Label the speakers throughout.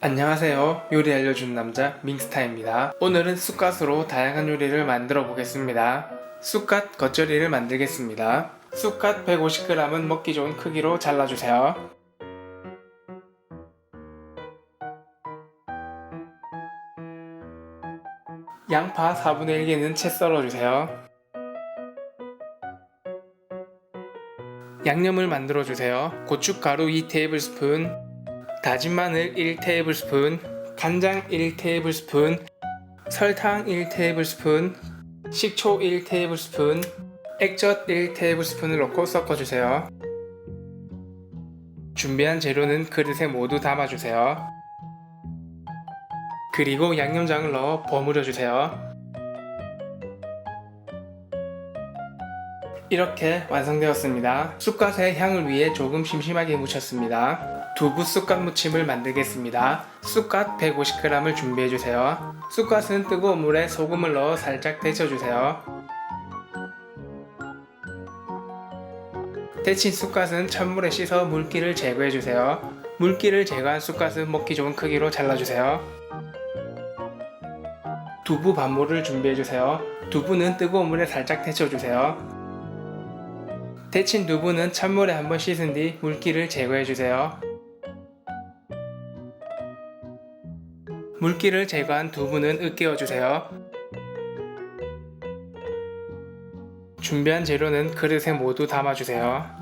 Speaker 1: 안녕하세요. 요리 알려주는 남자 밍스타입니다. 오늘은 쑥갓으로 다양한 요리를 만들어 보겠습니다. 쑥갓 겉절이를 만들겠습니다. 쑥갓 150g은 먹기 좋은 크기로 잘라주세요. 양파 4분의 1개는 채 썰어주세요. 양념을 만들어 주세요. 고춧가루 2테이블스푼, 다진 마늘 1테이블스푼, 간장 1테이블스푼, 설탕 1테이블스푼, 식초 1테이블스푼, 액젓 1테이블스푼을 넣고 섞어주세요. 준비한 재료는 그릇에 모두 담아주세요. 그리고 양념장을 넣어 버무려 주세요. 이렇게 완성되었습니다. 쑥갓의 향을 위해 조금 심심하게 묻혔습니다. 두부 쑥갓 무침을 만들겠습니다. 쑥갓 150g을 준비해주세요. 쑥갓은 뜨거운 물에 소금을 넣어 살짝 데쳐주세요. 데친 쑥갓은 찬물에 씻어 물기를 제거해주세요. 물기를 제거한 쑥갓은 먹기 좋은 크기로 잘라주세요. 두부 반모를 준비해주세요. 두부는 뜨거운 물에 살짝 데쳐주세요. 데친 두부는 찬물에 한번 씻은 뒤 물기를 제거해주세요. 물기를 제거한 두부는 으깨어주세요. 준비한 재료는 그릇에 모두 담아주세요.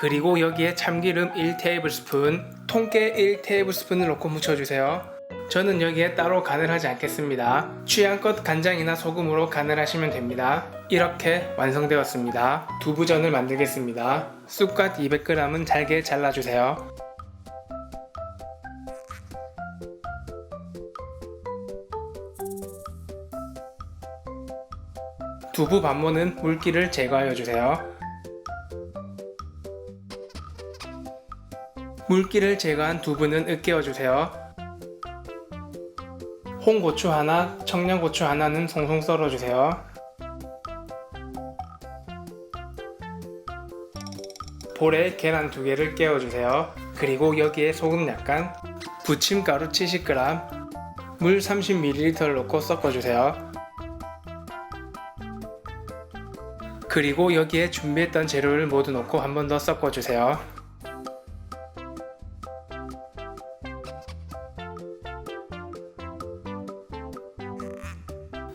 Speaker 1: 그리고 여기에 참기름 1테이블스푼, 통깨 1테이블스푼을 넣고 묻혀주세요. 저는 여기에 따로 간을 하지 않겠습니다. 취향껏 간장이나 소금으로 간을 하시면 됩니다. 이렇게 완성되었습니다. 두부전을 만들겠습니다. 쑥갓 200g은 잘게 잘라주세요. 두부 반모는 물기를 제거하여 주세요. 물기를 제거한 두부는 으깨어 주세요. 홍고추 하나, 청양고추 하나는 송송 썰어주세요. 볼에 계란 두 개를 깨워주세요. 그리고 여기에 소금 약간, 부침가루 70g, 물 30ml를 넣고 섞어주세요. 그리고 여기에 준비했던 재료를 모두 넣고 한 번 더 섞어주세요.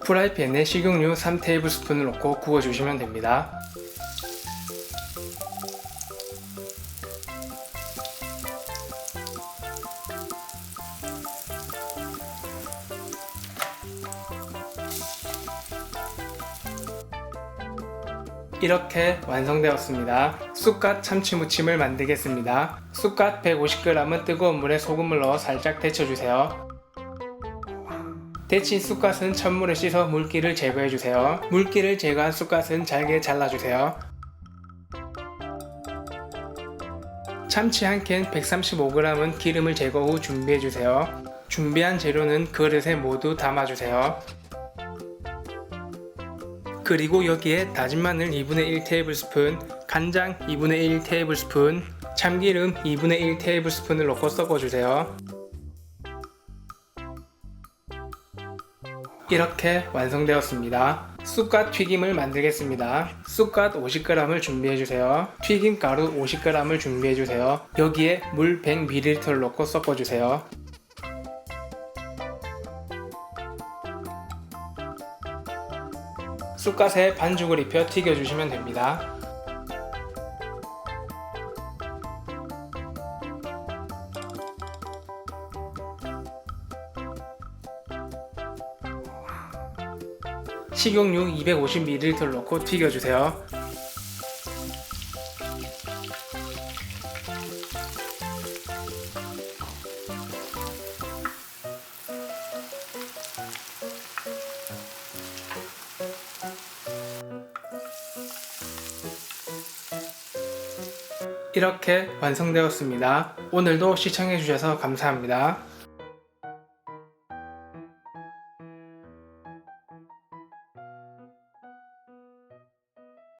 Speaker 1: 프라이팬에 식용유 3테이블스푼을 넣고 구워주시면 됩니다. 이렇게 완성되었습니다. 쑥갓 참치무침을 만들겠습니다. 쑥갓 150g은 뜨거운 물에 소금을 넣어 살짝 데쳐주세요. 데친 쑥갓은 찬물에 씻어 물기를 제거해주세요. 물기를 제거한 쑥갓은 잘게 잘라주세요. 참치 한 캔 135g은 기름을 제거 후 준비해주세요. 준비한 재료는 그릇에 모두 담아주세요. 그리고 여기에 다진 마늘 2분의 1 테이블스푼, 간장 2분의 1 테이블스푼, 참기름 2분의 1 테이블스푼을 넣고 섞어주세요. 이렇게 완성되었습니다. 쑥갓 튀김을 만들겠습니다. 쑥갓 50g을 준비해주세요. 튀김 가루 50g을 준비해주세요. 여기에 물 100ml를 넣고 섞어주세요. 쑥갓에 반죽을 입혀 튀겨주시면 됩니다. 식용유 250ml 넣고 튀겨주세요. 이렇게 완성되었습니다. 오늘도 시청해주셔서 감사합니다.